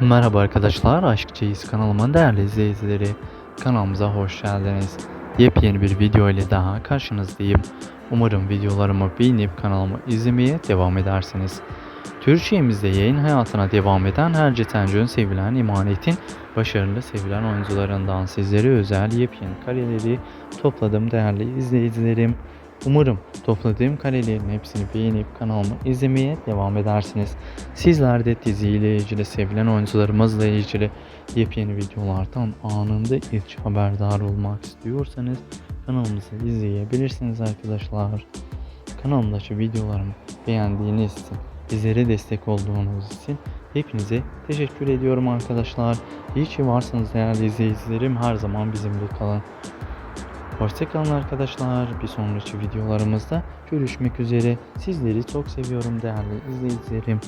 Merhaba arkadaşlar, Aşkçıyız kanalımın değerli izleyicileri. Kanalımıza hoş geldiniz. Yepyeni bir video ile daha karşınızdayım. Umarım videolarımı beğenip kanalımı izlemeye devam edersiniz. Türkiye'mizde yayın hayatına devam eden her Cetencön sevilen İmanet'in başarılı sevilen oyuncularından sizlere özel yepyeni kareleri topladım değerli izleyicilerim. Umarım topladığım karelerin hepsini beğenip kanalımı izlemeye devam edersiniz. Sizler de diziyle ilgili, sevilen oyuncularımızla ilgili yepyeni videolardan anında ilk haberdar olmak istiyorsanız kanalımızı izleyebilirsiniz arkadaşlar. Kanalımdaki videolarımı beğendiğiniz için, bizlere destek olduğunuz için hepinize teşekkür ediyorum arkadaşlar. İyi ki varsınız değerli izleyicilerim. Her zaman bizimle kalın. Hoşçakalın arkadaşlar. Bir sonraki videolarımızda görüşmek üzere. Sizleri çok seviyorum değerli izleyicilerim.